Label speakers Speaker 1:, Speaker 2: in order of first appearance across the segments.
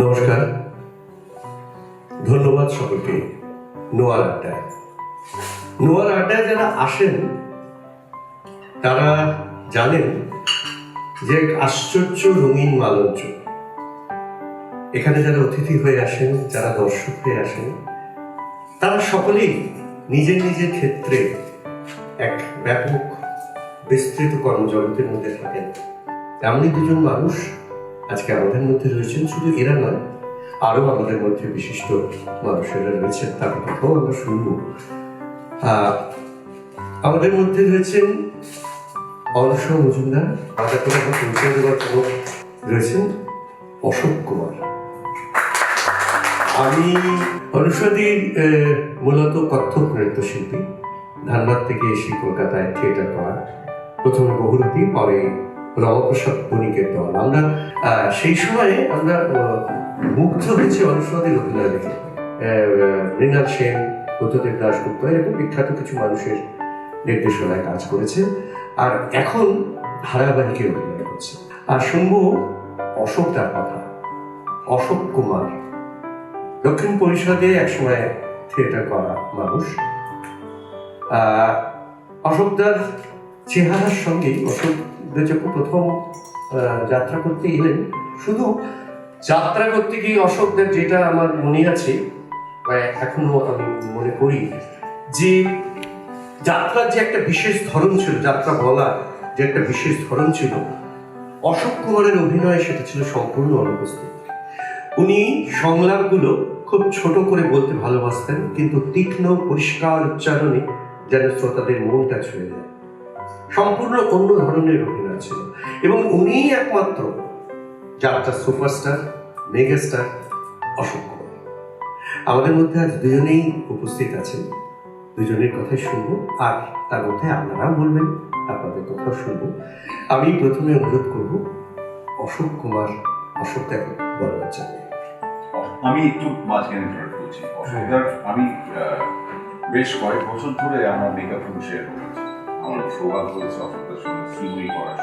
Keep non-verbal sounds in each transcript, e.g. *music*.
Speaker 1: নমস্কার। ধন্যবাদ সকলকে নোয়ার আড্ডায়। নোয়ার আড্ডায় যারা আসেন, তারা জানেন যে এক আশ্চর্য রঙিন মালঞ্চ এখানে যারা অতিথি হয়ে আসেন, যারা দর্শক হয়ে আসেন, তারা সকলেই নিজের নিজের ক্ষেত্রে এক ব্যাপক বিস্তৃত কর্মজগতের মধ্যে থাকেন। এমনই দুজন মানুষ আজকে আমাদের মধ্যে রয়েছেন শুধু এরা নয়, আরও আমাদের মধ্যে বিশিষ্ট মানুষেরা রয়েছেন তাদের কথাও আমরা শুনব। আমাদের মধ্যে রয়েছেন অলস মজুমদার, আমাদের কোনো পরিচয় দেওয়ার কোনো রয়েছেন অশোক কুমার। আমি অনুষদীর মূলত কত্থক নৃত্যশিল্পী ধানবাদ থেকে এসে কলকাতায় থিয়েটার করা, প্রথমে বহুরূপী, পরে রমপ্রসাদ বণিকের দল আমরা সেই সময়ে আমরা মুগ্ধ হয়েছি অনুষদের অভিনয় দেখে মৃণাল সেন বুদ্ধদেব দাশগুপ্ত, এরকম বিখ্যাত কিছু মানুষের নির্দেশনায় কাজ করেছে। আর এখন ধারাবাহিকে অভিনয় করছে। আর শুনব অশোক তার কথা। অশোক কুমার। দক্ষিণ পরিষদে একসময় থিয়েটার করা মানুষ। অশোকদার চেহারার সঙ্গেই অশোকদের যখন প্রথম যাত্রা করতে এলেন। শুধু যাত্রা করতে গিয়ে অশোকদের যেটা আমার মনে আছে, বা এখনও আমি মনে করি, যে যাত্রার যে একটা বিশেষ ধরন ছিল, যাত্রা বলার যে একটা বিশেষ ধরন ছিল, অশোক কুমারের অভিনয়ে সেটা ছিল সম্পূর্ণ অনুপস্থিত। উনি সংলাপগুলো খুব ছোট করে বলতে ভালোবাসতেন, কিন্তু তীক্ষ্ণ, পরিষ্কার উচ্চারণে যেন শ্রোতাদের মনটা ছুঁয়ে যায়। সম্পূর্ণ অন্য ধরনের অভিনয় এবং উনিই একমাত্র যাত্রা সুপারস্টার, মেগাস্টার অশোক আমাদের মধ্যে আজ দুজনেই উপস্থিত আছেন। দুজনের কথাই শুনব আর তার মধ্যে আপনারাও বলবেন, আপনাদের কথা শুনব। আমি প্রথমে অনুরোধ করব অশোক কুমার, অশোক দেখো জন্য
Speaker 2: আমি একটু মাঝখানে আমি বেশ কয়েক বছর ধরে আমার মেকআপ রুম আমার সৌভাগ্য হয়েছে অশোকদার সঙ্গে করার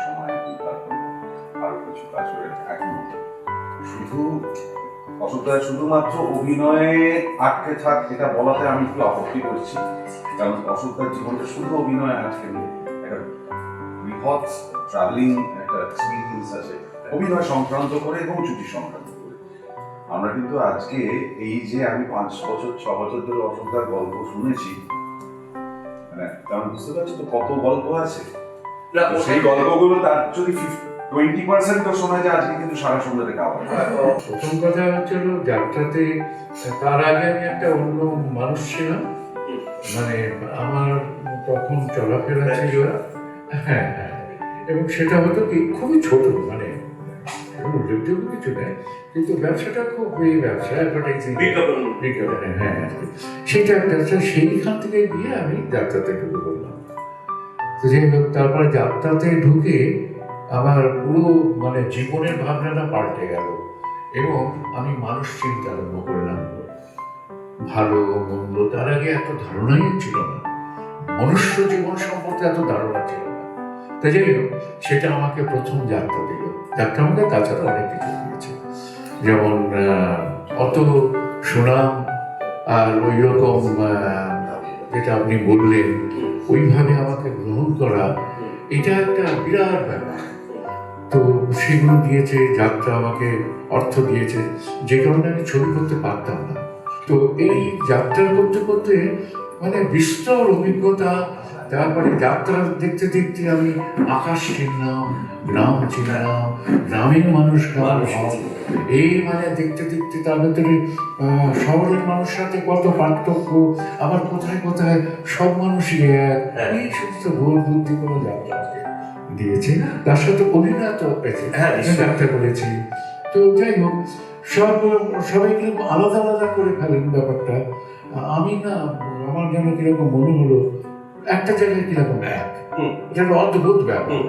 Speaker 2: শুধু শুধুমাত্র অভিনয়ে আটকে থাক এটা বলাতে আমি একটু আপত্তি করছি। কারণ জীবনটা শুধু অভিনয়ে আটকে নেই। একটা বৃহৎ ট্রাভেলিং একটা এক্সপিরিয়েন্স আছে। অভিনয় সংক্রান্ত করে এবং ছুটি সংক্রান্ত করে। আমরা কিন্তু আজকে এই যে আমি পাঁচ বছর ছ বছর ধরে অশোকদার গল্প শুনেছি মানে কারণ বুঝতে পারছি তো কত গল্প আছে? সেই গল্পগুলো তার যদি টোয়েন্টি পার্সেন্ট তো শোনা যায় আজকে কিন্তু সারা সন্ধ্যাতে গাওয়া
Speaker 3: প্রথম কথা হচ্ছে হলো যাত্রাতে তার আগে আমি একটা অন্য মানুষ ছিলাম। মানে আমার তখন চলাফেরা ছিল। হ্যাঁ হ্যাঁ। এবং সেটা হতো কি খুবই ছোট মানে উল্লেখযোগ্য কিছু নেই কিন্তু ব্যবসাটা খুব এই ব্যবসা অ্যাডভার্টাইজিং বিজ্ঞাপনে। হ্যাঁ সেটা একটা ব্যবসা সেইখান থেকে গিয়ে আমি যাত্রাতে ঢুকে পড়লাম। তো যাই হোক তারপরে যাত্রাতে ঢুকে আমার পুরো মানে জীবনের ভাবনাটা পাল্টে গেল এবং আমি মানুষ চিন্তা আরম্ভ করলাম। ভালো মন্দ তার আগে এত ধারণাই ছিল না। মনুষ্য জীবন সম্পর্কে এত ধারণা ছিল না। তো যাই হোক, সেটা আমাকে প্রথম যাত্রা দিল। যাত্রা আমাকে তাছাড়া অনেক কিছু দিয়েছে যেমন অত সুনাম আর ওই রকম যেটা আপনি বললেন, ওইভাবে আমাকে গ্রহণ করা, এটা একটা বিরাট ব্যাপার। তো সেগুলো দিয়েছে যাত্রা আমাকে অর্থ দিয়েছে যে কারণে আমি ছবি করতে পারতাম না। তো এই যাত্রা করতে করতে মানে বিস্তর অভিজ্ঞতা তারপরে যাত্রা দেখতে দেখতে আমি আকাশ চিনলাম গ্রাম চিনলাম গ্রামের মানুষ এই মানে দেখতে দেখতে তার ভেতরে আহ, শহরের মানুষের সাথে কত পার্থক্য আবার কোথায় কোথায় সব মানুষই এক।
Speaker 1: হ্যাঁ।
Speaker 3: এই সমস্ত ভুল বুদ্ধি কোনো যাত্রা দিয়েছে তার সাথে অভিনয় তো পেয়েছে
Speaker 1: হ্যাঁ।
Speaker 3: যাত্রা তো যাই হোক সব সবাই কীরকম আলাদা আলাদা করে ফেলেন ব্যাপারটা আমি না আমার যেন কীরকম মনে হলো একটা জায়গায় কীরকম এক। এটা একটা অদ্ভুত ব্যাপার।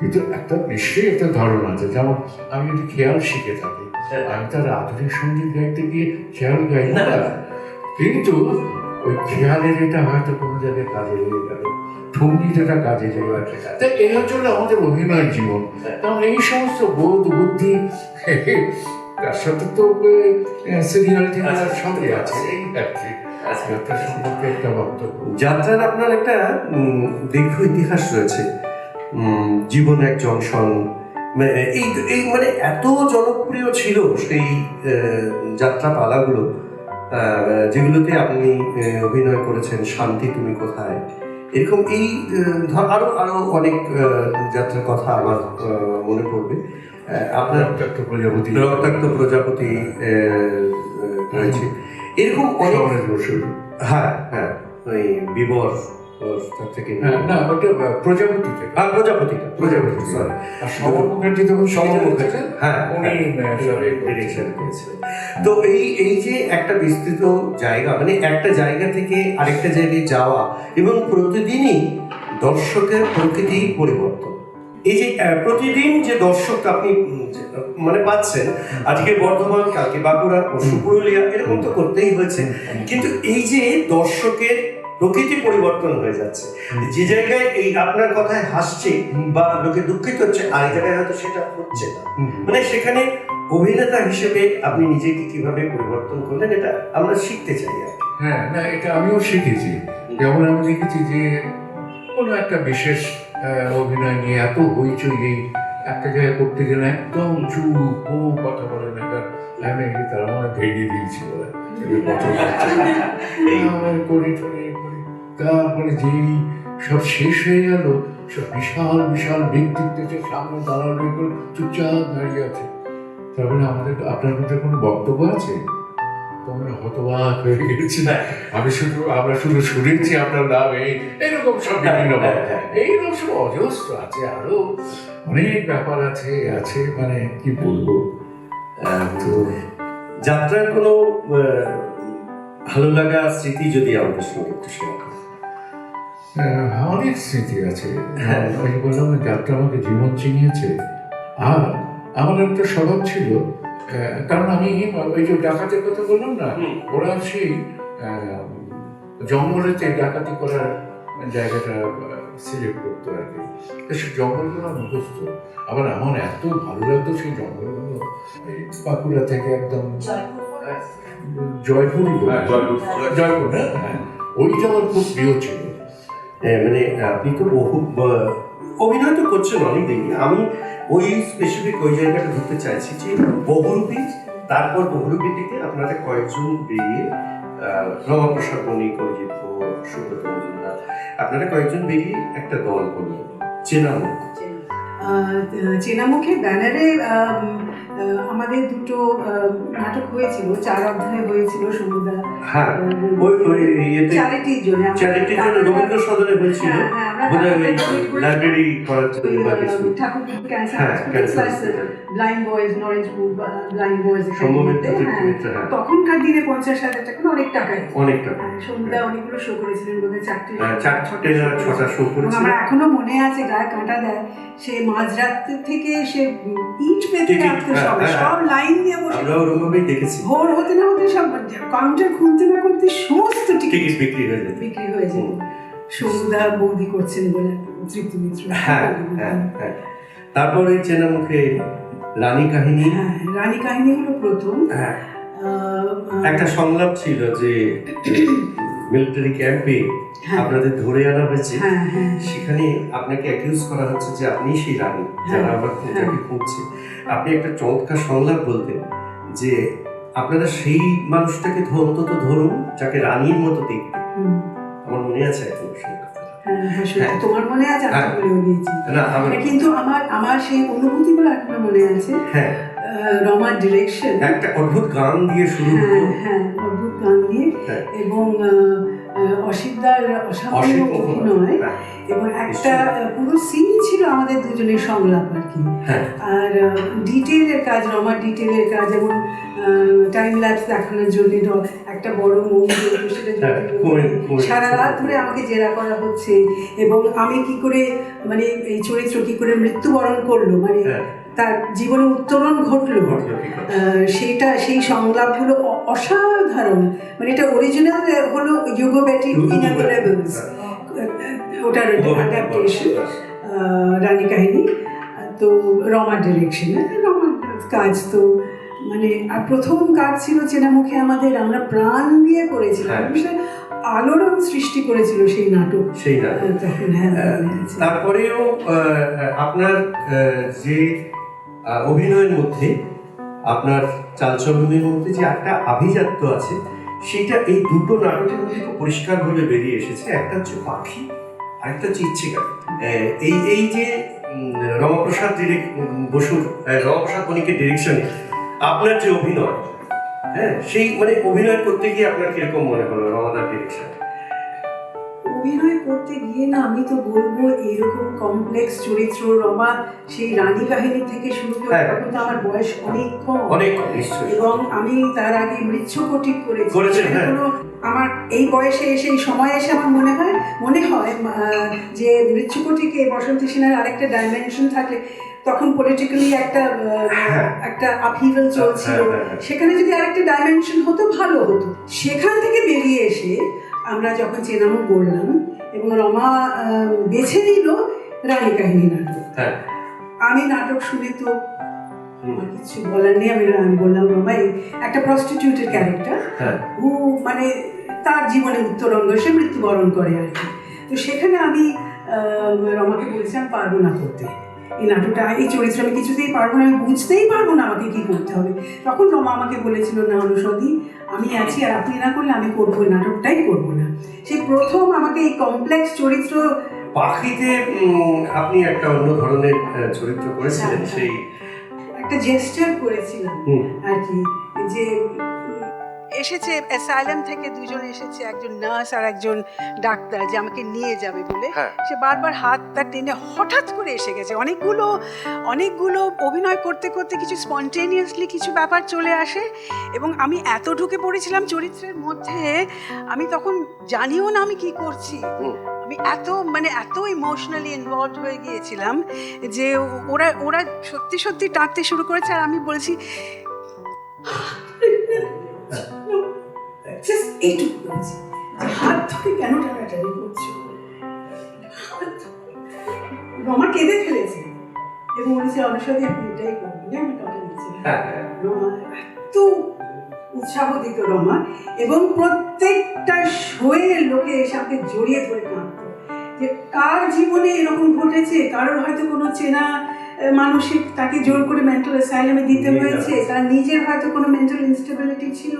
Speaker 3: কিন্তু একটা নিশ্চয়ই একটা ধারণা আছে যেমন আমি যদি খেয়াল শিখে থাকি
Speaker 1: হ্যাঁ।
Speaker 3: আমি তার আধুনিক সংগীত গাইতে গিয়ে খেয়াল গাই না। কিন্তু ওই খেয়ালের এটা হয়তো কোনো জায়গায় কাজে লেগে গেল ঠুমকি কাজে গেল তাই এই হচ্ছে আমাদের অভিনয় জীবন। কারণ এই সমস্ত বোধ বুদ্ধি তার সাথে তো সিরিয়াল টিরিয়াল সবই আছে। এই আর কি।
Speaker 1: আচ্ছা।
Speaker 3: যাত্রা সম্পর্কে একটা
Speaker 1: যাত্রার আপনার একটা দীর্ঘ ইতিহাস রয়েছে। জীবন এক জংশন। মানে এই এই মানে এত জনপ্রিয় ছিল সেই যাত্রা পালাগুলো যেগুলোতে আপনি অভিনয় করেছেন শান্তি তুমি কোথায়? এরকম এই আরও আরও অনেক যাত্রার কথা আমার মনে পড়বে। আপনার
Speaker 3: রক্তাক্ত প্রজাপতি।
Speaker 1: রক্তাক্ত প্রজাপতি রয়েছে। এরকম অনেক হ্যাঁ হ্যাঁ ওই বিবর থেকে
Speaker 3: হ্যাঁ, না ওটা প্রজাপতি
Speaker 1: হ্যাঁ প্রজাপতিটা
Speaker 3: প্রজাপতি
Speaker 1: সরি
Speaker 3: আর সমর মুখার্জি তখন
Speaker 1: সমর
Speaker 3: সমর
Speaker 1: মুখার্জি, হ্যাঁ,
Speaker 3: উনি
Speaker 1: হ্যাঁ। ডিরেকশন
Speaker 3: করেছিলেন।
Speaker 1: তো এই এই যে একটা বিস্তৃত জায়গা মানে একটা জায়গা থেকে আরেকটা জায়গায় যাওয়া এবং প্রতিদিনই দর্শকের প্রকৃতি পরিবর্তন। এই যে প্রতিদিন যে দর্শক আপনি মানে পাচ্ছেন আজকে বর্ধমান কালকে বাঁকুড়া পরশু পুরুলিয়া এরকম তো করতেই হয়েছে। কিন্তু এই যে দর্শকের প্রকৃতি পরিবর্তন হয়ে যাচ্ছে। যে জায়গায় এই আপনার কথায় হাসছে বা লোকে দুঃখিত হচ্ছে আর এই জায়গায় হয়তো সেটা হচ্ছে না। মানে সেখানে অভিনেতা হিসেবে আপনি নিজেকে কীভাবে পরিবর্তন করলেন এটা আমরা শিখতে চাই আর
Speaker 3: হ্যাঁ না এটা আমিও শিখেছি। যেমন আমি দেখেছি যে কোনো একটা বিশেষ অভিনয় নিয়ে এত হইচই একটা জায়গায় করতে গেলে একদম চুপ কোনো কথা বলে না আমি তারা মনে ভেঙে দিয়েছি বলে। *laughs* করি টরি তারপরে যেই সব শেষ হয়ে গেল সব বিশাল বিশাল ব্যক্তিত্ব এসে সামনে দাঁড়ানো করে চুপচাপ দাঁড়িয়ে আছে। তারপরে আমাদের আপনার মধ্যে কোনো বক্তব্য আছে? তোমরা হতবাক হয়ে গেছি। না আমি শুধু আমরা শুধু শুনেছি আপনার নাম এই এরকম সব বিভিন্ন
Speaker 1: হ্যাঁ, হ্যাঁ।
Speaker 3: এইরকম সব অজস্র আছে আরও। অনেক ব্যাপার আছে আছে মানে কি বলব?
Speaker 1: তো যাত্রার কোনো আহ, ভালো লাগা স্মৃতি যদি আমাদের সঙ্গে একটু শেয়ার
Speaker 3: অনেক স্মৃতি আছে।
Speaker 1: হ্যাঁ।
Speaker 3: ওই বললাম না, যাত্রা আমাকে জীবন চিনিয়েছে। আর আমার একটা স্বভাব ছিল আহ, কারণ আমি ওই যে ডাকাতের কথা বললাম না ওরা সেই আহ, জঙ্গলেতে ডাকাতি করার জায়গাটা সিলেক্ট করতো আর কি। তো সেই জঙ্গলগুলো মুখস্থ আবার আমার এত ভালো লাগতো সেই জঙ্গলগুলো। বাঁকুড়া থেকে একদম জয়পুরই
Speaker 2: হ্যাঁ, জয়পুর।
Speaker 3: হ্যাঁ ওইটা আমার খুব প্রিয় ছিল।
Speaker 1: হ্যাঁ, মানে আপনি তো বহু অভিনয় তো করছেন অনেকদিন। আমি ওই স্পেসিফিক ওই জায়গাটা ধরতে চাইছি যে বহুরূপী, তারপর বহুরূপী থেকে আপনারা কয়েকজন বেরিয়ে রমাপ্রসাদ মণি অরিজিৎ সুব্রত মজুমদার, আপনারা কয়েকজন বেরিয়ে একটা দল করলেন চেনা মুখ।
Speaker 4: চেনামুখের ব্যানারে আহ, আমাদের দুটো নাটক হয়েছিল চার অধ্যায় হয়েছিল সমুদ্রা
Speaker 1: হ্যাঁ ওই
Speaker 4: চ্যারিটির জন্য
Speaker 1: চ্যারিটির জন্য রবীন্দ্র সদনে হয়েছিল।
Speaker 4: হ্যাঁ, হ্যাঁ,
Speaker 1: বোধহয় ওই লাইব্রেরি করার জন্য বা কিছু।
Speaker 4: আহ, ঠাকুর ক্যান্সার
Speaker 1: হ্যাঁ হ্যাঁ।
Speaker 4: তখনকার দিনে পঞ্চাশ হাজার টাকা না অনেক টাকাই
Speaker 1: অনেকটা
Speaker 4: সন্ধ্যা অনেকগুলো শো করেছিলেন বোধহয় চারটে
Speaker 1: হ্যাঁ, চারটে না ছটা শো
Speaker 4: এবং আমার এখনও মনে আছে গায়ে কাঁটা দেয় সে মাঝরাত থেকে সে ইট পেতে রাখতো
Speaker 1: হ্যাঁ,
Speaker 4: সব
Speaker 1: হ্যাঁ,
Speaker 4: সব লাইন দিয়ে বসে।
Speaker 1: আমরা ওরকমভাবেই দেখেছি।
Speaker 4: ভোর হতে না হতে সব কাউন্টার খুলতে না করতে সমস্ত টিকিট
Speaker 1: টিকিট বিক্রি হয়ে যেত।
Speaker 4: বিক্রি হয়ে যেত। বৌদি করছেন বলে তৃপ্তি মিত্র।
Speaker 1: হ্যাঁ হ্যাঁ হ্যাঁ। তারপরে চেনা মুখে রানী কাহিনী।
Speaker 4: হ্যাঁ, রানী কাহিনী হলো প্রথম।
Speaker 1: হ্যাঁ। একটা সংলাপ ছিল যে মিলিটারি ক্যাম্পে
Speaker 4: হ্যাঁ।
Speaker 1: আপনাদের ধরে আনা হয়েছে।
Speaker 4: হ্যাঁ হ্যাঁ।
Speaker 1: সেখানে আপনাকে অ্যাকিউজ করা হচ্ছে যে আপনি সেই রানী যারা আমার খুঁজছে। আপনি একটা চমৎকার সংলাপ বলতেন যে আপনারা সেই মানুষটাকে অন্তত ধরুন যাকে রানীর মতো দেখতে মনে আছে এখন সেই কথা
Speaker 4: হ্যাঁ হ্যাঁ।
Speaker 1: হ্যাঁ।
Speaker 4: তোমার মনে আছে আমি। বলেও দিয়েছি কিন্তু আমার আমার সেই অনুভূতিগুলো এখনও মনে আছে
Speaker 1: হ্যাঁ
Speaker 4: রমার ডিরেকশন
Speaker 1: একটা অদ্ভুত গান দিয়ে শুরু
Speaker 4: হ্যাঁ হ্যাঁ অদ্ভুত গান দিয়ে। এবং অসামান্য অভিনয়
Speaker 1: হ্যাঁ,
Speaker 4: এবং একটা পুরো সিন ছিল আমাদের দুজনের সংলাপ আর কি।
Speaker 1: হ্যাঁ।
Speaker 4: আর ডিটেলের কাজ রমার ডিটেলের কাজ যেমন টাইম ল্যাপস দেখানোর জন্য একটা বড় মন্দির সেটা
Speaker 1: হ্যাঁ,
Speaker 4: সারা রাত ধরে আমাকে জেরা করা হচ্ছে। এবং আমি কি করে মানে এই চরিত্র কি করে মৃত্যুবরণ করল? মানে তার জীবনে উত্তরণ ঘটলো। সেটা সেই সংলাপগুলো অসাধারণ। মানে এটা অরিজিনাল হলো ইউগো ব্যাটি
Speaker 1: Hugo
Speaker 4: ইনাগোরেবলস ওটার অ্যাডাপ্টেশন রানী কাহিনী। তো রমার ডিরেকশনে রমার কাজ তো মানে আর প্রথম কাজ ছিল চেনা মুখে আমাদের আমরা প্রাণ দিয়ে করেছিলাম।
Speaker 1: হ্যাঁ।
Speaker 4: বিশেষ আলোড়ন সৃষ্টি করেছিল সেই নাটক।
Speaker 1: সেই না
Speaker 4: আহ, তখন হ্যাঁ মনে।
Speaker 1: তারপরেও আপনার যে অভিনয়ের মধ্যে, আপনার চালচলনের মধ্যে যে একটা আভিজাত্য আছে, সেটা এই দুটো নাটকের মধ্যে খুব পরিষ্কারভাবে বেরিয়ে এসেছে। একটা হচ্ছে পাখি আর একটা হচ্ছে ইচ্ছেকা এই এই যে রমাপ্রসাদ ডিরেক- বসুর রমাপ্রসাদ বণিকের ডিরেকশনে আপনার যে অভিনয় হ্যাঁ সেই মানে অভিনয় করতে গিয়ে আপনার কীরকম মনে হলো, রমাদার ডিরেকশন
Speaker 4: অভিনয় করতে গিয়ে না আমি তো বলব এরকম কমপ্লেক্স চরিত্র রমা সেই রানী কাহিনী থেকে শুরু করে
Speaker 1: হ্যাঁ।
Speaker 4: তখন তো আমার বয়স অনেক কম
Speaker 1: অনেক
Speaker 4: এবং আমি তার আগে মৃচ্ছকটিক করেছি
Speaker 1: হ্যাঁ।
Speaker 4: আমার এই বয়সে এসে এই সময় এসে আমার মনে হয় মনে হয় যে মৃচ্ছকটিকে বসন্তী সেনার আরেকটা ডাইমেনশন থাকলে তখন পলিটিক্যালি একটা
Speaker 1: হ্যাঁ।
Speaker 4: একটা আপহিভেল চলছিল
Speaker 1: হ্যাঁ, হ্যাঁ, হ্যাঁ।
Speaker 4: সেখানে যদি আরেকটা ডাইমেনশন হতো ভালো হতো সেখান থেকে বেরিয়ে এসে আমরা যখন চেনামো করলাম এবং রমা বেছে নিল রানী কাহিনী নাটক।
Speaker 1: হ্যাঁ।
Speaker 4: আমি নাটক শুনে তো আমার কিছু বলার নেই আমি আমি বললাম রমা একটা প্রস্টিটিউটের ক্যারেক্টার ও মানে তার জীবনে উত্তরঙ্গ সে মৃত্যুবরণ করে আর কি। তো সেখানে আমি রমাকে বলেছিলাম পারব না করতে। এই নাটকটা এই চরিত্র আমি কিছুতেই পারব না আমি বুঝতেই পারব না আমাকে কি করতে হবে। তখন রমা আমাকে বলেছিল না অনুষদি আমি আছি আর আপনি না করলে আমি করব নাটকটাই করব না। সেই প্রথম আমাকে এই কমপ্লেক্স চরিত্র
Speaker 1: পাখিতে আপনি একটা অন্য ধরনের চরিত্র করেছিলেন
Speaker 4: হ্যাঁ,
Speaker 1: সেই
Speaker 4: একটা জেস্টার করেছিলাম আর কি যে এসেছে অ্যাসাইলাম থেকে দুজন এসেছে একজন নার্স আর একজন ডাক্তার যে আমাকে নিয়ে যাবে বলে।
Speaker 1: হ্যাঁ।
Speaker 4: সে বারবার হাতটা টেনে হঠাৎ করে এসে গেছে। অনেকগুলো অনেকগুলো অভিনয় করতে করতে কিছু স্পন্টেনিয়াসলি কিছু ব্যাপার চলে আসে এবং আমি এত ঢুকে পড়েছিলাম চরিত্রের মধ্যে আমি তখন জানিও না আমি কি করছি। আমি এত মানে এত ইমোশনালি ইনভলভ হয়ে গিয়েছিলাম যে ওরা ওরা সত্যি সত্যি টানতে শুরু করেছে আর আমি বলছি এইটুকু বলেছি হাত ধরে কেন টানাটানি করছ? কেঁদে ফেলেছে। এবং বলেছে এটাই করবেন আমি নিয়েছি
Speaker 1: হ্যাঁ, হ্যাঁ।
Speaker 4: এত উৎসাহ দিত রমা এবং প্রত্যেকটা শোয়ে লোকে এসে আমাকে জড়িয়ে ধরে কাঁদতো। যে কার জীবনে এরকম ঘটেছে কারোর হয়তো কোনো চেনা মানসিক তাকে জোর করে মেন্টাল অ্যাসাইলামে দিতে হয়েছে। তার নিজের হয়তো কোনো মেন্টাল ইনস্টেবিলিটি ছিল।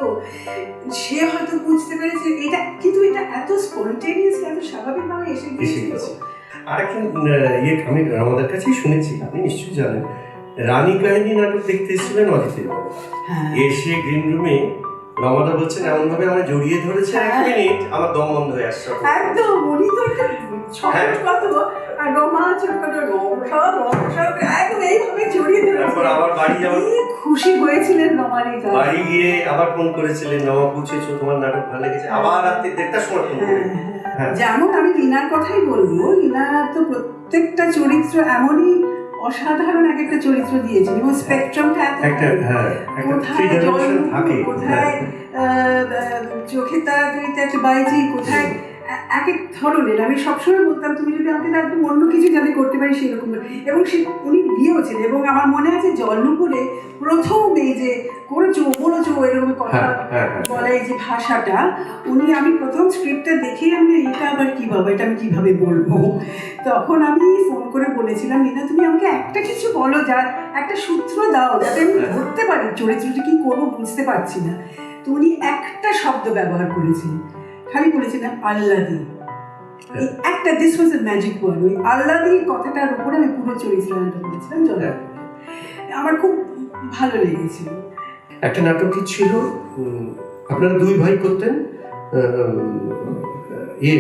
Speaker 4: সে হয়তো বুঝতে পেরেছে এটা কিন্তু এটা এত স্পন্টেনিয়াসলি এত স্বাভাবিকভাবে এসে গিয়েছিল।
Speaker 1: আরেকজন ইয়ে আমি আমাদের কাছেই শুনেছি আপনি নিশ্চয়ই জানেন। রানী কাহিনী নাটক দেখতে এসেছিলেন অজিতের
Speaker 4: হ্যাঁ।
Speaker 1: এসে গ্রিন রুমে রমাদা বলছেন এমন ভাবে আমায় জড়িয়ে ধরেছে এক
Speaker 4: হ্যাঁ।
Speaker 1: মিনিট আমার দম বন্ধ হয়ে আসছে
Speaker 4: একদম উনি তো একটা
Speaker 1: হ্যাঁ।
Speaker 4: কত আর রমা ছোট কত রমসব রমসব একদম এইভাবে জড়িয়ে
Speaker 1: তারপর আবার বাড়ি যাওয়ার
Speaker 4: খুশি হয়েছিলেন রমারি
Speaker 1: বাড়ি গিয়ে আবার ফোন করেছিলেন পৌঁছেছো তোমার নাটক ভালো লেগেছে? আবার রাত্রি দেড়টার সময় ফোন হ্যাঁ।
Speaker 4: যেমন আমি লীনার কথাই বলব লীনা তো প্রত্যেকটা চরিত্র এমনই অসাধারণ এক একটা চরিত্র দিয়েছেন এবং স্পেকট্রামটা এত
Speaker 1: একটা হ্যাঁ
Speaker 4: কোথায় জল
Speaker 1: থাকে
Speaker 4: কোথায় চোখে তাড়াতাড়িতে একটা বাইজি কোথায় এক এক ধরনের আমি সবসময় বলতাম তুমি যদি আমাকে তার একদম অন্য কিছু যাতে করতে পারি সেরকম এবং সে উনি দিয়েওছেন এবং আমার মনে আছে জলনুপুরে প্রথম এই যে করেছ বলেছ এরকম কথা
Speaker 1: হ্যাঁ হ্যাঁ হ্যাঁ।
Speaker 4: বলা এই যে ভাষাটা উনি আমি প্রথম স্ক্রিপ্টটা দেখেই আমি এটা আবার কি বাবা এটা আমি কীভাবে বলব? তখন আমি ফোন করে বলেছিলাম নীনা তুমি আমাকে একটা কিছু বলো যা একটা সূত্র দাও যাতে আমি ধরতে পারি চরিত্রটা কি করব বুঝতে পারছি না। তো উনি একটা শব্দ ব্যবহার করেছেন। খালি বলেছিলেন আল্লাদি। একটা this was a magic word ওই আল্লাদির কথাটার উপরে আমি পুরো চরিত্রটা করেছিলাম জল আমার খুব ভালো লেগেছিল।
Speaker 1: একটা নাটক কি ছিল? আপনারা দুই ভাই করতেন ইয়ে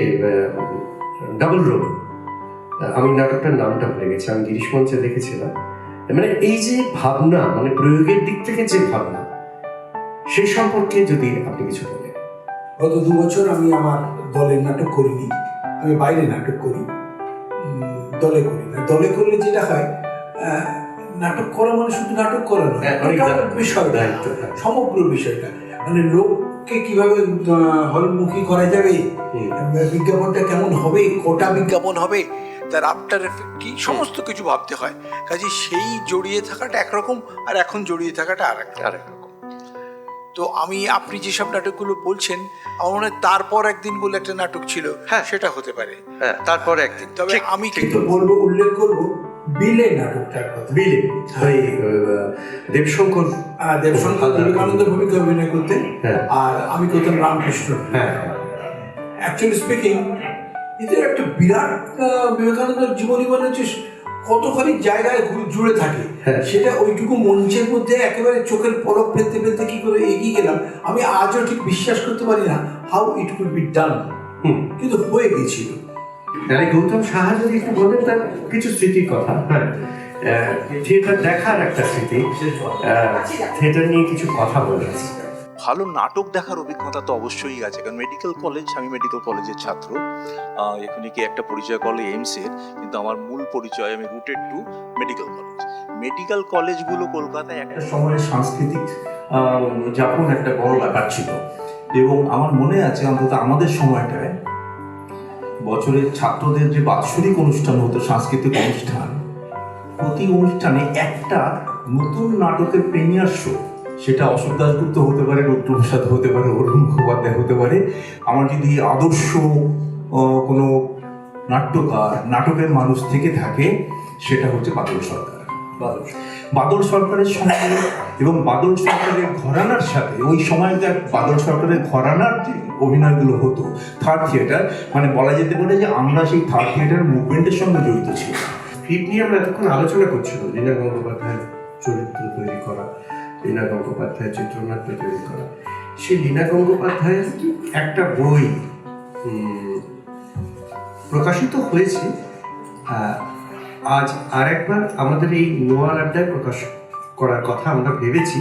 Speaker 1: ডাবল রোল আমি নাটকটার নামটা ভুলে গেছি আমি গিরিশ মঞ্চে দেখেছিলাম। মানে এই যে ভাবনা মানে প্রয়োগের দিক থেকে যে ভাবনা সেই সম্পর্কে যদি আপনি কিছু বলেন।
Speaker 5: গত দু বছর আমি আমার দলের নাটক করিনি। আমি বাইরে নাটক করি। দলে করি না। দলে করলে যেটা হয় নাটক করা মানে শুধু নাটক করা নয়
Speaker 1: হ্যাঁ,
Speaker 5: ওটা
Speaker 1: দায়িত্ব-
Speaker 5: বিষয়
Speaker 1: দায়িত্ব
Speaker 5: সমগ্র বিষয়টা। মানে লোককে কীভাবে হলমুখী করা যাবে বিজ্ঞাপনটা কেমন হবে কটা বিজ্ঞাপন হবে
Speaker 6: তার আফটার এফেক্ট কি সমস্ত কিছু ভাবতে হয়। কাজে সেই জড়িয়ে থাকাটা একরকম আর এখন জড়িয়ে থাকাটা আর
Speaker 1: একটা
Speaker 6: তো আমি আপনি যেসব নাটকগুলো বলছেন আমার মনে হয় তারপর একদিন বলে একটা নাটক ছিল।
Speaker 1: হ্যাঁ।
Speaker 6: সেটা হতে পারে।
Speaker 1: হ্যাঁ তারপরে একদিন।
Speaker 6: তবে আমি কিন্তু
Speaker 5: বলব উল্লেখ করব বিলে নাটকটার কথা।
Speaker 1: বিলে। ওই দেবশঙ্কর
Speaker 5: দেবশঙ্কর বিবেকানন্দ ভূমিকা অভিনয় করতেন।
Speaker 1: হ্যাঁ।
Speaker 5: আর আমি করতাম রামকৃষ্ণ।
Speaker 1: হ্যাঁ।
Speaker 5: অ্যাকচুয়ালি স্পিকিং এদের একটা বিরাট আহ, বিবেকানন্দের জীবনী মানে হচ্ছে কতখানি জায়গায় জুড়ে থাকে
Speaker 1: হ্যাঁ।
Speaker 5: সেটা ওইটুকু মঞ্চের মধ্যে একেবারে চোখের পলক ফেলতে ফেলতে কি করে এগিয়ে গেলাম আমি আজও ঠিক বিশ্বাস করতে পারি না how it could be done কিন্তু হয়ে গেছিল।
Speaker 1: তাহলে গৌতম সাহা যদি একটু বলবেন তার কিছু স্মৃতির কথা হ্যাঁ। থিয়েটার দেখার একটা স্মৃতি থিয়েটার নিয়ে কিছু কথা বলেছি।
Speaker 7: ভালো নাটক দেখার অভিজ্ঞতা তো অবশ্যই আছে। কারণ মেডিকেল কলেজ আমি মেডিকেল কলেজের ছাত্র। এখানে কি একটা পরিচয় করলে এইমসের কিন্তু আমার মূল পরিচয় আমি rooted to medical college medical কলেজগুলো কলকাতায় একটা
Speaker 8: সময়ের সাংস্কৃতিক যাপন একটা বড় ব্যাপার ছিল। এবং আমার মনে আছে অন্তত আমাদের সময়টায় বছরের ছাত্রদের যে বাৎসরিক অনুষ্ঠান হতো, সাংস্কৃতিক অনুষ্ঠান, প্রতি অনুষ্ঠানে একটা নতুন নাটকের প্রিমিয়ার শো সেটা অশোক দাসগুপ্ত হতে পারে রুদ্রপ্রসাদ হতে পারে অরুণ মুখোপাধ্যায় হতে পারে। আমার যদি আদর্শ কোনো নাট্যকার নাটকের মানুষ থেকে থাকে সেটা হচ্ছে বাদল সরকার। বাদল বাদল সরকারের সঙ্গে এবং বাদল সরকারের ঘরানার সাথে ওই সময়কার বাদল সরকারের ঘরানার যে অভিনয়গুলো হতো থার্ড থিয়েটার মানে বলা যেতে পারে যে আমরা সেই থার্ড থিয়েটার মুভমেন্টের সঙ্গে জড়িত ছিলাম।
Speaker 1: ফিট নিয়ে আমরা এতক্ষণ আলোচনা করছিলাম লীনা গঙ্গোপাধ্যায়ের চরিত্র তৈরি করা। লীনা গঙ্গোপাধ্যায়ের চিত্রনাট্য তৈরি করা। সেই লীনা গঙ্গোপাধ্যায়ের একটা বই প্রকাশিত হয়েছে আজ আরেকবার আমাদের এই নোয়ার আড্ডায় প্রকাশ করার কথা আমরা ভেবেছি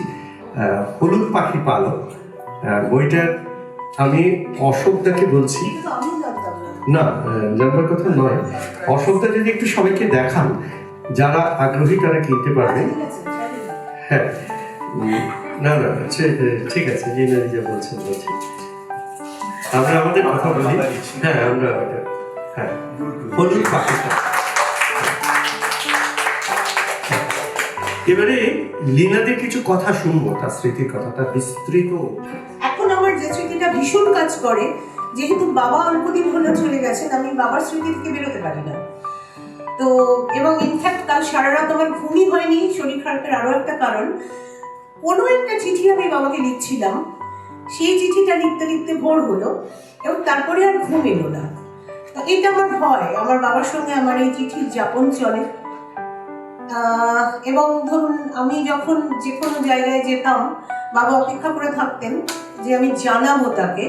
Speaker 1: হলুদ পাখি পালক বইটার আমি অশোকদাকে বলছি। না জানবার কথা নয়। অশোকদা যদি একটু সবাইকে দেখান, যারা আগ্রহী তারা কিনতে পারবে। হ্যাঁ। না না ঠিক আছে জি না যা বলছেন বলছি। আমরা আমাদের কথা বলি। হ্যাঁ আমরা হ্যাঁ। হলুদ পাখিটা। এবারে লীনাদের কিছু কথা শুনব তার স্মৃতির কথা তার বিস্তৃত।
Speaker 9: এখন আমার যে স্মৃতিটা ভীষণ কাজ করে যেহেতু বাবা অল্পদিন হলো চলে গেছেন আমি বাবার স্মৃতি থেকে বেরোতে পারি না। তো এবং ইনফ্যাক্ট কাল সারা রাত আমার ঘুমই হয়নি শরীর খারাপের আরও একটা কারণ। কোনো একটা চিঠি আমি বাবাকে লিখছিলাম। সেই চিঠিটা লিখতে লিখতে ভোর হলো এবং তারপরে আর ঘুম এলো না। এটা আমার হয়, আমার বাবার সঙ্গে আমার এই চিঠির যাপন চলে। এবং ধরুন আমি যখন যে কোনো জায়গায় যেতাম, বাবা অপেক্ষা করে থাকতেন যে আমি জানাব তাকে।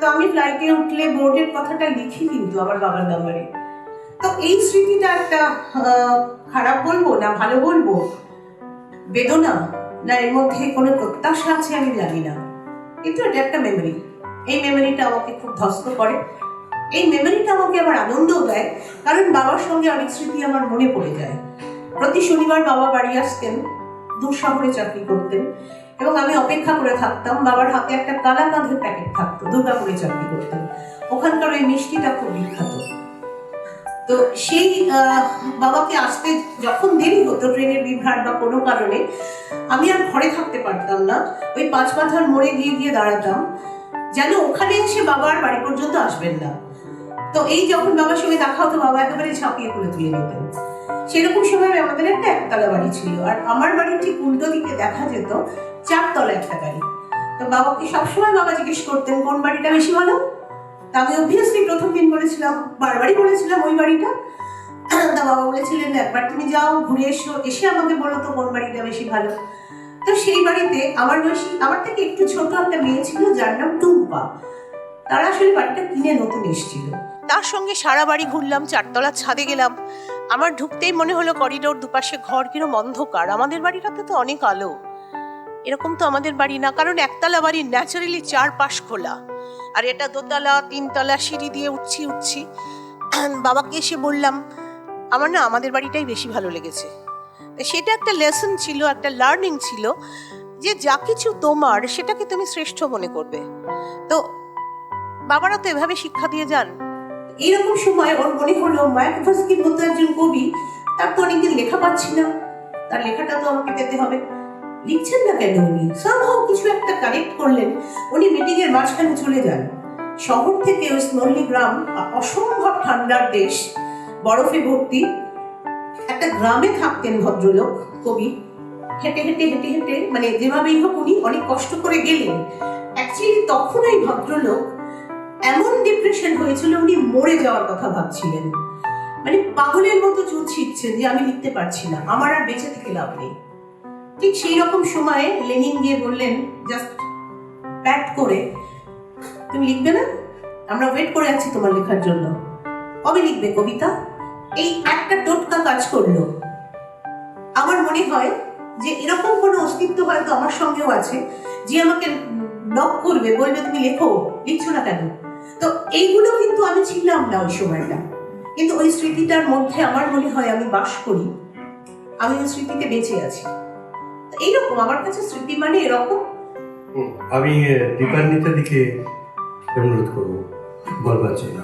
Speaker 9: তো আমি ফ্লাইটে উঠলে বোর্ডের কথাটা লিখি কিন্তু আমার বাবার নাম্বারে। তো এই স্মৃতিটা একটা খারাপ বলব না ভালো বলব? বেদনা? না, এর মধ্যে কোনো প্রত্যাশা আছে আমি জানি না। কিন্তু এটা একটা মেমরি এই মেমোরিটা আমাকে খুব ধ্বস্ত করে। এই মেমরিটা আমাকে আবার আনন্দও দেয়, কারণ বাবার সঙ্গে অনেক স্মৃতি আমার মনে পড়ে যায়। প্রতি শনিবার বাবা বাড়ি আসতেন, দূর শহরে চাকরি করতেন, এবং আমি অপেক্ষা করে থাকতাম, বাবার হাতে একটা কালা কাঁধের প্যাকেট থাকতো, দুর্গাপুরে চাকরি করতেন। ওখানকার ওই মিষ্টিটা খুব বিখ্যাত। তো সেই বাবাকে আসতে যখন দেরি হতো ট্রেনের বিভ্রাট বা কোনো কারণে, আমি আর ঘরে থাকতে পারতাম না। ওই পাঁচ মাথার মোড়ে গিয়ে গিয়ে দাঁড়াতাম, যেন ওখানে এসে বাবা আর বাড়ি পর্যন্ত আসবেন না। তো এই যখন বাবার সঙ্গে দেখা হতো, বাবা একেবারে ঝাঁপিয়ে করে তুলে নিতেন। সেরকম সময় আমাদের একটা একতলা বাড়ি ছিল, আর আমার বাড়ির ঠিক উল্টো দিকে দেখা যেত, চারতলা একটা বাড়ি। তো বাবাকে সবসময় বাবা জিজ্ঞেস করতেন, কোন বাড়িটা বেশি ভালো? আমি অবভিয়াসলি প্রথম দিন বলেছিলাম, বারবারই বলেছিলাম ওই বাড়িটা। তা বাবা বলেছিলেন, একবার তুমি যাও, ঘুরে এসো, এসে আমাকে বলো তো কোন বাড়িটা বেশি ভালো। তো সেই বাড়িতে আমার বয়সী, আমার থেকে একটু ছোট একটা মেয়ে ছিল, যার নাম টুম্পা। তারা আসলে বাড়িটা কিনে নতুন এসেছিল। তার সঙ্গে সারা বাড়ি ঘুরলাম, চারতলার ছাদে গেলাম। আমার ঢুকতেই মনে হলো করিডোর দুপাশে ঘর কিরম অন্ধকার। আমাদের বাড়িটাতে তো অনেক আলো। এরকম তো আমাদের বাড়ি না, কারণ একতলা বাড়ি ন্যাচারালি চার পাশ খোলা। আর এটা দোতলা, তিনতলা সিঁড়ি দিয়ে উঠছি উঠছি। বাবাকে এসে বললাম, আমার না, আমাদের বাড়িটাই বেশি ভালো লেগেছে। সেটা একটা লেসন ছিল, একটা লার্নিং ছিল যে যা কিছু তোমার, সেটাকে তুমি শ্রেষ্ঠ মনে করবে। তো বাবারা তো এভাবে শিক্ষা দিয়ে যান। এইরকম সময় ওর মনে হলো মায়াকোভস্কির মতো একজন কবি, তার তো অনেকদিন লেখা পাচ্ছি না। তার লেখাটা তো আমাকে পেতে হবে। লিখছেন না কেন উনি? সামহাও কিছু একটা কানেক্ট করলেন। উনি মিটিং এর মাঝখানে চলে যান। শহর থেকে ওই স্মরলি গ্রাম, অসম্ভব ঠান্ডার দেশ, বরফে ভর্তি। একটা গ্রামে থাকতেন ভদ্রলোক, কবি। হেঁটে হেঁটে হেঁটে হেঁটে মানে যেভাবেই হোক উনি অনেক কষ্ট করে গেলেন। অ্যাকচুয়ালি তখন ওই ভদ্রলোক এমন ডিপ্রেশন হয়েছিল উনি মরে যাওয়ার কথা ভাবছিলেন। মানে পাগলের মতো চুল ছিটছেন যে আমি লিখতে পারছি না। আমার আর বেঁচে থেকে লাভ নেই। ঠিক সেই রকম সময়ে লেনিন গিয়ে বললেন, জাস্ট প্যাট করে, তুমি লিখবে না? আমরা ওয়েট করে আছি তোমার লেখার জন্য। কবে লিখবে কবিতা? এই একটা টোটকা কাজ করল। আমার মনে হয় যে এরকম কোনো অস্তিত্ব হয়তো আমার সঙ্গেও আছে, যে আমাকে নক করবে, বলবে, তুমি লেখো, লিখছো না কেন? তো এইগুলো কিন্তু আমি ছিলাম না ওই সময়টা। কিন্তু ওই স্মৃতিটার মধ্যে আমার মনে হয় আমি বাস করি। আমি ওই স্মৃতিতে বেঁচে আছি। এইরকম আমার কাছে স্মৃতি মানে এরকম।
Speaker 1: আমি আহ, দীপান্বিতার দিকে অনুরোধ করব বলবার জন্য।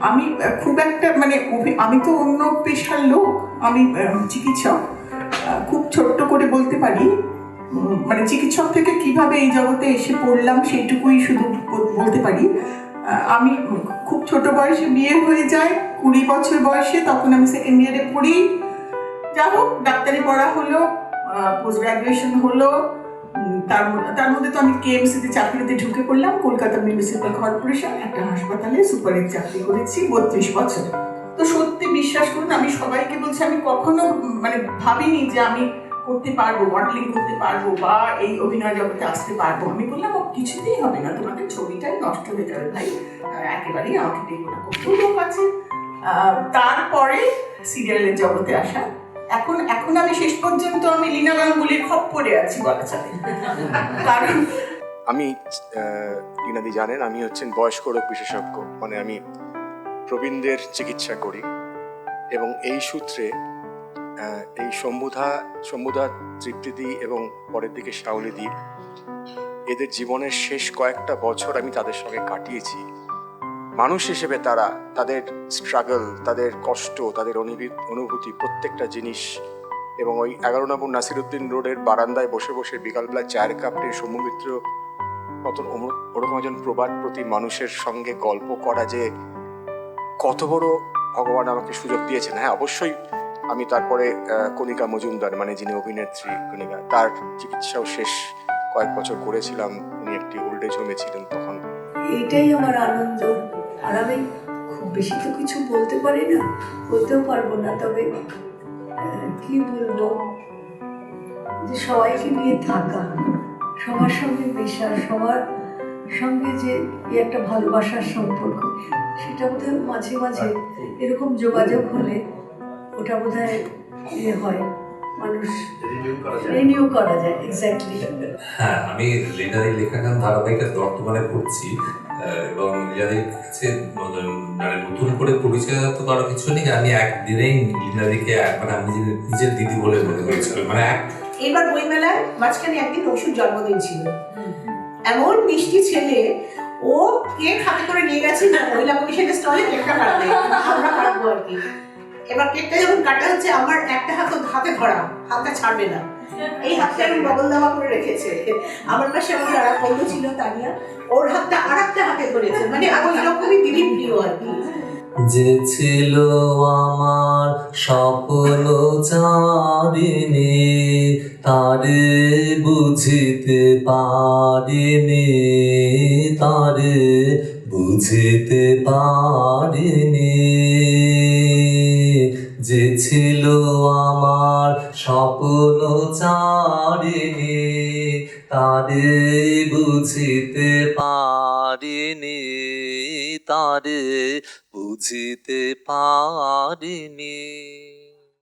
Speaker 10: আমি খুব একটা মানে আমি তো অন্য পেশার লোক আমি চিকিৎসক। খুব ছোট্ট করে বলতে পারি মানে চিকিৎসক থেকে কীভাবে এই জগতে এসে পড়লাম সেইটুকুই শুধু বল- বলতে পারি। আমি খুব ছোট বয়সে বিয়ে হয়ে যায় কুড়ি বছর বয়সে তখন আমি সেকেন্ড ইয়ারে পড়ি। যা হোক ডাক্তারি পড়া হলো পোস্ট গ্রাজুয়েশন হলো তার তার মধ্যে তো আমি কেএমসিতে চাকরিতে ঢুকে পড়লাম, কলকাতা মিউনিসিপ্যাল কর্পোরেশন একটা হাসপাতালে সুপারের চাকরি করেছি, বত্রিশ বছর। তো সত্যি বিশ্বাস করুন, আমি সবাইকে বলছি, আমি কখনো মানে ভাবিনি যে আমি করতে পারব মডেলিং করতে পারব, বা এই অভিনয় জগতে আসতে পারব। আমি বললাম কিছুতেই হবে না, তোমাদের ছবিটাই নষ্ট হয়ে যাবে ভাই। একেবারেই আমাকে দেখব না কত লোক আছে। তারপরে সিরিয়ালের জগতে আসা। এখন এখন আমি শেষ পর্যন্ত আমি লীনা গাঙ্গুলির খপ্পরে আছি বলা চলে কারণ
Speaker 11: আমি রিনাদি জানেন, আমি হচ্ছেন বয়স্ক রোগ বিশেষজ্ঞ। মানে আমি প্রবীণদের চিকিৎসা করি। এবং এই সূত্রে এই শম্ভুধা শম্ভুধা তৃপ্তিদি এবং পরের দিকে শাওলিদি এদের জীবনের শেষ কয়েকটা বছর আমি তাদের সঙ্গে কাটিয়েছি। মানুষ হিসেবে তারা তাদের স্ট্রাগল তাদের কষ্ট, তাদের অনুভূতি প্রত্যেকটা জিনিস এবং ওই এগারো নম্বর নাসিরুদ্দিন রোডের বারান্দায় বসে বসে বিকালবেলা চায়ের কাপ নিয়ে সৌম্যমিত্র মতন ওরকম একজন প্রবাদ প্রতি মানুষের সঙ্গে গল্প করা যে কত বড় ভগবান আমাকে সুযোগ দিয়েছেন। হ্যাঁ অবশ্যই আমি তারপরে কণিকা মজুমদার মানে যিনি অভিনেত্রী, কণিকা, তার চিকিৎসাও শেষ কয়েক বছর করেছিলাম। উনি একটি ওল্ড এজ হোমে ছিলেন তখন।
Speaker 12: এটাই আমার আনন্দ। আর আমি খুব বেশি তো কিছু বলতে পারি না বলতেও পারব না তবে কি বলব? যে সবাইকে নিয়ে থাকা সবার সঙ্গে মেশা সবার সঙ্গে যে একটা ভালোবাসার সম্পর্ক সেটা বোধহয় মাঝে মাঝে এরকম যোগাযোগ হলে ওটা বোধহয় ইয়ে হয় মানুষ রিনিউ করা যায়। এক্স্যাক্টলি
Speaker 13: হ্যাঁ আমি লিনারির লেখাখান ধারাবাহিকের বর্তমানে পড়ছি। এবং লিনারির কাছে মানে নতুন করে পরিচয় তো করার কিছু নেই আমি একদিনেই লিনারিকে মানে আমি নিজের- দিদি বলে মনে করেছিল মানে এক
Speaker 9: এবার বইমেলায় মাঝখানে একদিন ওষুধ জন্মদিন ছিল। এমন মিষ্টি ছেলে ও কেক হাতে করে নিয়ে গেছে না মহিলা কমিশনের স্টলে কেকটা কাটবে আমরা কাটবো আর কি। এবার কেকটা যখন কাটা হচ্ছে আমার একটা হাত হাতে ধরা হাতটা ছাড়বে না। এই হাতটা আমি বগল দাওয়া করে রেখেছে। আমার পাশে আমাদের আর বন্ধু ছিল, তানিয়া। ওর হাতটা আর একটা হাতে ধরেছে। মানে আমি এরকমই দিদি প্রিয় আর কি।
Speaker 13: যে ছিল আমার সকল চারিনি তারে বুঝিতে পারিনি, তারে বুঝিতে পারিনি। যে ছিল সকল চারিনি তারে বুঝিতে পারিনি তারে বুঝিতে পারিনি।